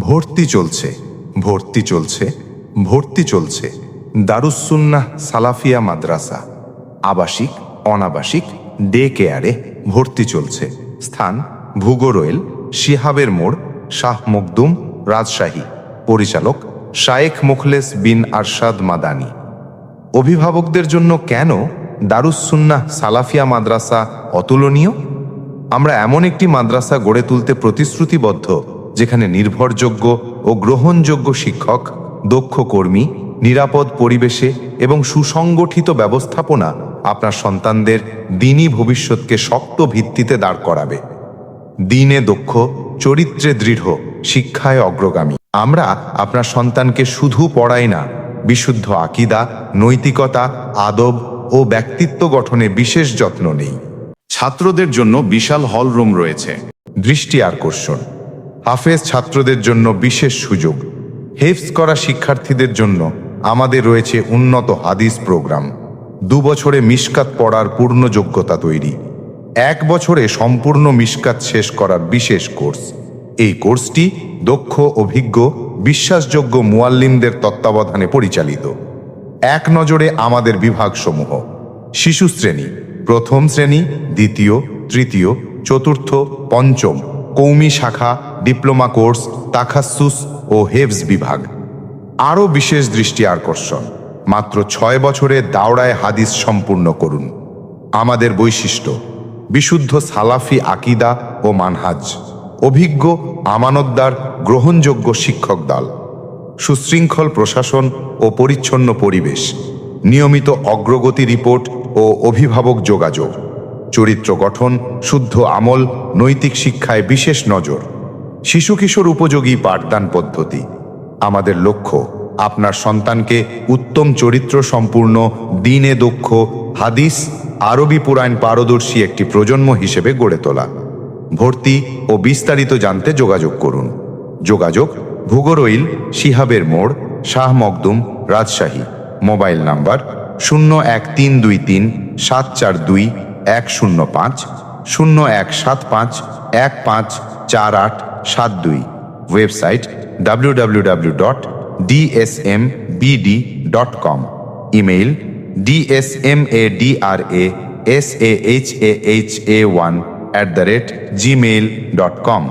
ভর্তি চলছে ভর্তি চলছে ভর্তি চলছে। দারুসুন্নাহ সালাফিয়া মাদ্রাসা। আবাসিক, অনাবাসিক ডে কেয়ারে ভর্তি চলছে। স্থান, ভুগোরোয়েল, শিহাবের মোড়, শাহ মকদুম রাজশাহী। পরিচালক, শায়েখ মুখলেস বিন আরশাদ মাদানি। অভিভাবকদের জন্য কেন দারুসুন্নাহ সালাফিয়া মাদ্রাসা অতুলনীয়? আমরা এমন একটি মাদ্রাসা গড়ে তুলতে প্রতিশ্রুতিবদ্ধ যেখানে নির্ভরযোগ্য ও গ্রহণযোগ্য শিক্ষক, দক্ষ কর্মী, নিরাপদ পরিবেশে এবং সুসংগঠিত ব্যবস্থাপনা আপনার সন্তানদের দিনই ভবিষ্যৎকে শক্ত ভিত্তিতে দাঁড় করাবে। দিনে দক্ষ, চরিত্রে দৃঢ়, শিক্ষায় অগ্রগামী। আমরা আপনার সন্তানকে শুধু পড়াই না, বিশুদ্ধ আকিদা, নৈতিকতা, আদব ও ব্যক্তিত্ব গঠনে বিশেষ যত্ন নেই। ছাত্রদের জন্য বিশাল হল রুম রয়েছে। দৃষ্টি আকর্ষণ। হাফেজ ছাত্রদের জন্য বিশেষ সুযোগ। হেফস করা শিক্ষার্থীদের জন্য আমাদের রয়েছে উন্নত হাদিস প্রোগ্রাম। দু বছরে মিশকাত পড়ার পূর্ণ যোগ্যতা তৈরি। এক বছরে সম্পূর্ণ মিসকাত শেষ করার বিশেষ কোর্স। এই কোর্সটি দক্ষ, অভিজ্ঞ, বিশ্বাসযোগ্য মুয়াল্লিমদের তত্ত্বাবধানে পরিচালিত। এক নজরে আমাদের বিভাগসমূহ। শিশু শ্রেণি, প্রথম শ্রেণি, দ্বিতীয়, তৃতীয়, চতুর্থ, পঞ্চম, কৌমি শাখা ডিপ্লোমা কোর্স, তাখাসুস ও হেভস বিভাগ। আরও বিশেষ দৃষ্টি আকর্ষণ। মাত্র ছয় বছরে দাওড়ায় হাদিস সম্পূর্ণ করুন। আমাদের বৈশিষ্ট্য, বিশুদ্ধ সালাফি আকিদা ও মানহাজ। অভিজ্ঞ, আমানতদার, গ্রহণযোগ্য শিক্ষক দল। সুশৃঙ্খল প্রশাসন ও পরিচ্ছন্ন পরিবেশ। নিয়মিত অগ্রগতি রিপোর্ট ও অভিভাবক যোগাযোগ। চরিত্র গঠন, শুদ্ধ আমল, নৈতিক শিক্ষায় বিশেষ নজর। শিশু কিশোর উপযোগী পাঠদান পদ্ধতি। আমাদের লক্ষ্য, আপনার সন্তানকে উত্তম চরিত্র সম্পূর্ণ, দিনে দক্ষ, হাদিস, আরবি পুরাণ পারদর্শী একটি প্রজন্ম হিসেবে গড়ে তোলা। ভর্তি ও বিস্তারিত জানতে যোগাযোগ করুন। যোগাযোগ ভুগরইল শিহাবের মোড়, শাহ মকদুম, রাজশাহী। মোবাইল নাম্বার, শূন্য এক তিন দুই তিন, সাত চার দুই, এক শূন্য পাঁচ, শূন্য এক সাত পাঁচ, এক পাঁচ চার আট সাত দুই website W dot DSM BD dot com email DSM A DRA S A H A H A one at the rate Gmail dot com